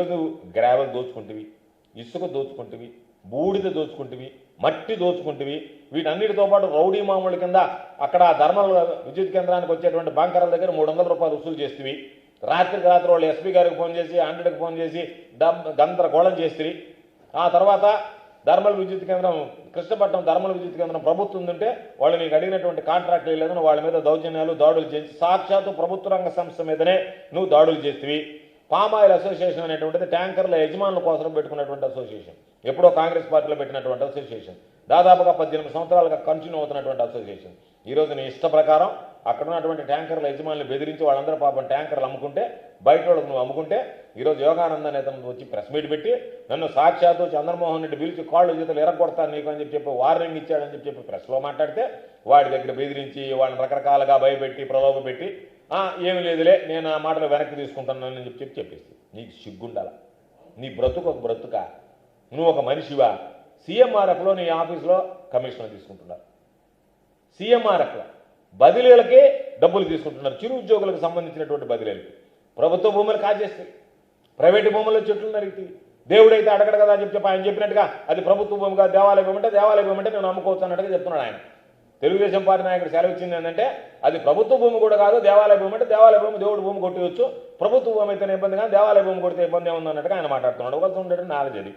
ఈరోజు గ్రావెల్ దోచుకుంటువి ఇసుక దోచుకుంటువి బూడిద దోచుకుంటువి మట్టి దోచుకుంటువి. వీటన్నిటితో పాటు రౌడీ మామూలు కింద అక్కడ ధర్మల విద్యుత్ కేంద్రానికి వచ్చేటువంటి బంకరాల దగ్గర మూడు వందల రూపాయలు వసూలు చేస్తువి. రాత్రికి రాత్రి వాళ్ళు ఎస్పీ గారికి ఫోన్ చేసి హండ్రెడ్కి ఫోన్ చేసి డబ్ గందరగోళం చేస్తుంది ఆ తర్వాత ధర్మల విద్యుత్ కేంద్రం కృష్ణపట్నం ధర్మల విద్యుత్ కేంద్రం ప్రభుత్వం ఉంటే వాళ్ళు నీకు అడిగినటువంటి కాంట్రాక్ట్లు లేదని వాళ్ళ మీద దౌర్జన్యాలు దాడులు చేసి సాక్షాత్తు ప్రభుత్వ రంగ సంస్థ మీదనే నువ్వు దాడులు చేస్తేవి. పామాయిల్ అసోసియేషన్ అనేటువంటిది ట్యాంకర్ల యజమానుల కోసం పెట్టుకున్నటువంటి అసోసియేషన్. ఎప్పుడో కాంగ్రెస్ పార్టీలో పెట్టినటువంటి అసోసియేషన్. దాదాపుగా పద్దెనిమిది సంవత్సరాలుగా కంటిన్యూ అవుతున్నటువంటి అసోసియేషన్. ఈరోజు నీ ఇష్ట ప్రకారం అక్కడ ఉన్నటువంటి ట్యాంకర్ల యజమానులు బెదిరించి వాళ్ళందరూ పాపం ట్యాంకర్లు అమ్ముకుంటే బయట వాళ్ళకు నువ్వు అమ్ముకుంటే ఈరోజు యోగానంద నేతను వచ్చి ప్రెస్ మీట్ పెట్టి నన్ను సాక్షాత్తు చంద్రమోహన్ రెడ్డి పిలిచి కాళ్ళు చేతులు ఎరగొడతాను నీకు అని చెప్పి చెప్పి వార్నింగ్ ఇచ్చాడని చెప్పి చెప్పి ప్రెస్లో మాట్లాడితే వాడి దగ్గర బెదిరించి వాళ్ళని రకరకాలుగా భయపెట్టి ప్రలోభ పెట్టి ఏమీ లేదులే నేను ఆ మాటలు వెనక్కి తీసుకుంటానని చెప్పి చెప్పి చెప్పేసి నీకు సిగ్గుండాల? నీ బ్రతుకు ఒక బ్రతుక. నువ్వు ఒక మనిషివా? సీఎంఆర్ఎఫ్లో నీ ఆఫీస్లో కమిషన్ తీసుకుంటున్నారు. సీఎంఆర్ఎఫ్లో బదిలీలకే డబ్బులు తీసుకుంటున్నారు. చిరు ఉద్యోగులకు సంబంధించినటువంటి బదిలీలకి. ప్రభుత్వ భూములు కాజేస్తాయి. ప్రైవేటు భూముల్లో చెట్లు నరికితే దేవుడైతే అడగడు కదా అని చెప్పి ఆయన చెప్పినట్టుగా అది ప్రభుత్వ భూమి కాదు దేవాలయ భూమి అంటే నేను నమ్ముకోవచ్చు అన్నట్టుగా చెప్తున్నాడు ఆయన. తెలుగుదేశం పార్టీ నాయకుడు సెలవు ఇచ్చింది ఏంటంటే అది ప్రభుత్వ భూమి కూడా కాదు దేవాలయ భూమి అంటే దేవాలయ భూమి దేవుడు భూమి కొట్టవచ్చు ప్రభుత్వ భూమి అయితే ఇబ్బంది కానీ దేవాలయ భూమి కొడితే ఇబ్బంది ఏముంది అన్నట్టుగా ఆయన మాట్లాడుతున్నాడు. ఒకటి ఉండడం నాలెడ్జ్ అది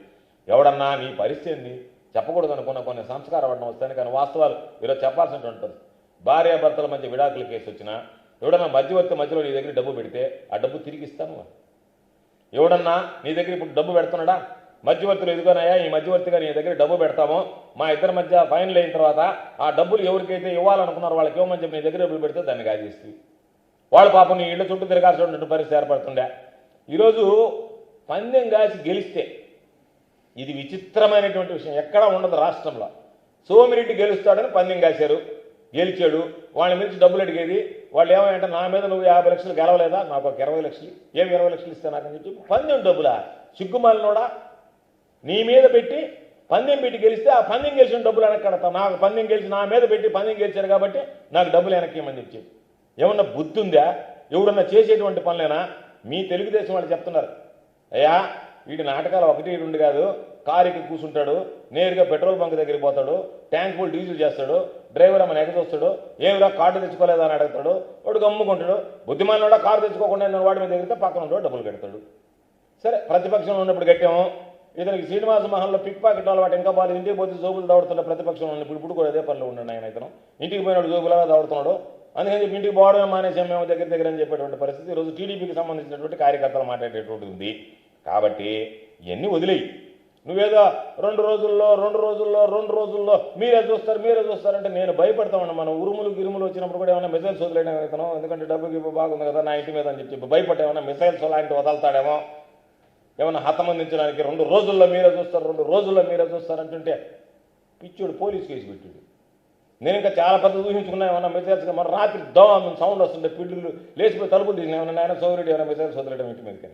ఎవడన్నా నీ పరిస్థితి ఏంది? చెప్పకూడదు అనుకున్న కొన్ని సంస్కారం పడడం వస్తాయని కానీ వాస్తవాలు ఈరోజు చెప్పాల్సినటువంటి భార్యాభర్తల మధ్య విడాకుల కేసు వచ్చినా ఎవడన్నా మధ్యవర్తి మధ్యలో నీ దగ్గర డబ్బు పెడితే ఆ డబ్బు తిరిగి ఇస్తాను ఎవడన్నా నీ దగ్గర ఇప్పుడు డబ్బు పెడుతున్నాడా? మధ్యవర్తులు ఎదుగునాయా ఈ మధ్యవర్తిగా నీ దగ్గర డబ్బు పెడతాము? మా ఇద్దరి మధ్య ఫైనల్ అయిన తర్వాత ఆ డబ్బులు ఎవరికైతే ఇవ్వాలనుకున్నారో వాళ్ళకి ఇవ్వమని చెప్పి నీ దగ్గర డబ్బులు పెడితే దాన్ని కాజేస్తుంది వాళ్ళు పాపం నీ ఇళ్ళ చుట్టూ తిరగాల్సినటువంటి పరిస్థితి ఏర్పడుతుండే. ఈరోజు పందెం కాసి గెలిస్తే ఇది విచిత్రమైనటువంటి విషయం. ఎక్కడా ఉండదు రాష్ట్రంలో. సోమిరెడ్డి గెలుస్తాడని పందెం కాశారు గెలిచాడు. వాళ్ళ మీద డబ్బులు అడిగేది వాళ్ళు ఏమంటే నా మీద నువ్వు యాభై లక్షలు గెలవలేదా? నాకు ఒక ఇరవై లక్షలు ఏమి ఇరవై లక్షలు ఇస్తే నాకని చెప్పి పందెం డబ్బులా? సిగ్గుమాలినోడా? నీ మీద పెట్టి పందెం పెట్టి గెలిస్తే ఆ పందెం గెలిచిన డబ్బులు వెనక్కి కడతా. నాకు పందెం గెలిచి నా మీద పెట్టి పందెం గెలిచారు కాబట్టి నాకు డబ్బులు వెనక్కి ఇవ్వమని చెప్పి ఏమన్నా బుద్ధి ఉందా? ఎవరన్నా చేసేటువంటి పనులేనా? మీ తెలుగుదేశం వాళ్ళు చెప్తున్నారు. అయ్యా వీడి నాటకాలు ఒకటి రెండు కాదు. కారుకి కూర్చుంటాడు నేరుగా పెట్రోల్ బంక్ దగ్గరికి పోతాడు ట్యాంక్ ఫుల్ డీజిల్ చేస్తాడు డ్రైవర్ అమ్మని ఎగదొస్తాడు ఏమిరా కార్డు తెచ్చుకోలేదా అని అడుగుతాడు వాడు గమ్ముకుంటాడు. బుద్ధిమానుడా కారు తెచ్చుకోకుండా వాడి మీద ఎగిరితే పక్కన ఉంటాడు డబ్బులు కడతాడు. సరే ప్రతిపక్షంలో ఉన్నప్పుడు కట్టాము ఇతనికి శ్రీనివాస మహల్లో పిక్ పాకెట్ అలవాటు ఇంకా బాగా ఇంటికి పోతే జోబులు దాడుతున్న ప్రతిపక్షంలో ఇప్పుడు ఇప్పుడు కూడా అదే పనిలో ఉన్నాడు ఆయన ఇతను. ఇంటికి పోయినాడు జోబులాగా దాడుతున్నాడు. అందుకని చెప్పి ఇంటికి పోవడమే మానేసాం మేము దగ్గర దగ్గర అని చెప్పేటువంటి పరిస్థితి. ఈరోజు టీడీపీకి సంబంధించినటువంటి కార్యకర్తలు మాట్లాడేటువంటి ఉంది. కాబట్టి ఇవన్నీ వదిలేయి. నువ్వేదో రెండు రోజుల్లో రెండు రోజుల్లో రెండు రోజుల్లో మీరే చూస్తారు మీరే చూస్తారంటే నేను భయపడతామన్నా మనం ఉరుములు గిరుములు వచ్చినప్పుడు కూడా ఏమైనా మిసైల్స్ వదిలేయడం ఎందుకంటే డబ్బు బాగుంది కదా నా ఇంటి మీద అని చెప్పి భయపడ్డా ఏమైనా మిసైల్స్ లాంటివి వదలతాడేమో. ఏమైనా హతమందించడానికి రెండు రోజుల్లో మీరే చూస్తారు రెండు రోజుల్లో మీరే చూస్తారంటుంటే పిచ్చుడు పోలీస్ కేసు పెట్టాడు. నేను ఇంకా చాలా పెద్ద ఊహించుకున్నా ఏమన్నా మెసేజ్ మన రాత్రి దోమ సౌండ్ వస్తుంటే పిల్లులు లేచిపోయి తలుపులు తీసిన ఏమన్నా నాయన సౌరెడ్డి ఏమైనా మెసేజ్ వదలడం ఇంటి మీదకి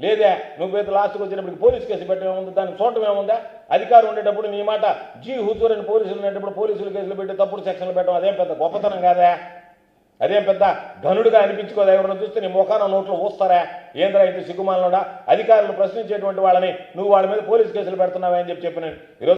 లేదే నువ్వు పేద లాస్ట్కి వచ్చేటప్పటికి పోలీస్ కేసు పెట్టడం దాన్ని చూడటం ఏముందా? అధికారం ఉండేటప్పుడు నీ మాట జీ హుజూర్ అని పోలీసులు ఉండేటప్పుడు పోలీసులు కేసులు పెట్టి తప్పుడు సెక్షన్లు పెట్టడం అదేం పెద్ద గొప్పతనం కాదా? అదేం పెద్ద ఘనుడిగా అనిపించుకోదా? ఎవరైనా చూస్తే నీ ముఖాన నోట్లో ఊస్తారా? ఏంద్రా ఇంత సిగ్గుమాలనోడా? అధికారులు ప్రశ్నించేటువంటి వాళ్ళని నువ్వు వాళ్ళ మీద పోలీసు కేసులు పెడుతున్నావా అని చెప్పి చెప్పిన ఈరోజు